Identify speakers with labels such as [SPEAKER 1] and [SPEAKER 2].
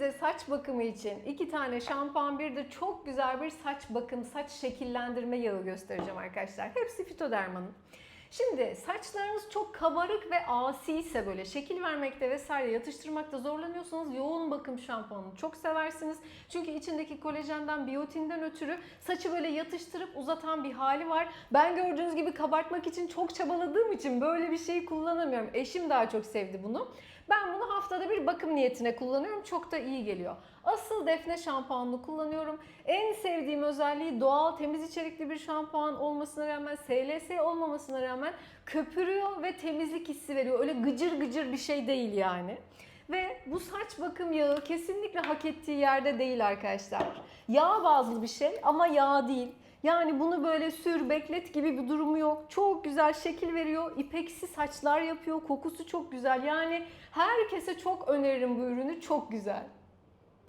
[SPEAKER 1] size saç bakımı için iki tane şampuan bir de çok güzel bir saç bakım, saç şekillendirme yağı göstereceğim arkadaşlar. Hepsi Fitoderma'nın. Şimdi saçlarınız çok kabarık ve asi ise böyle şekil vermekte vesaire yatıştırmakta zorlanıyorsanız yoğun bakım şampuanını çok seversiniz. Çünkü içindeki kolajenden, biyotinden ötürü saçı böyle yatıştırıp uzatan bir hali var. Ben gördüğünüz gibi kabartmak için çok çabaladığım için böyle bir şey kullanamıyorum. Eşim daha çok sevdi bunu. Ben bunu haftada bir bakım niyetine kullanıyorum. Çok da iyi geliyor. Asıl defne şampuanını kullanıyorum. En sevdiğim özelliği doğal temiz içerikli bir şampuan olmasına rağmen, SLS olmamasına rağmen köpürüyor ve temizlik hissi veriyor. Öyle gıcır gıcır bir şey değil yani. Ve bu saç bakım yağı kesinlikle hak ettiği yerde değil arkadaşlar. Yağ bazlı bir şey ama yağ değil. Yani bunu böyle sür, beklet gibi bir durumu yok. Çok güzel şekil veriyor. İpeksi saçlar yapıyor. Kokusu çok güzel. Yani herkese çok öneririm bu ürünü. Çok güzel.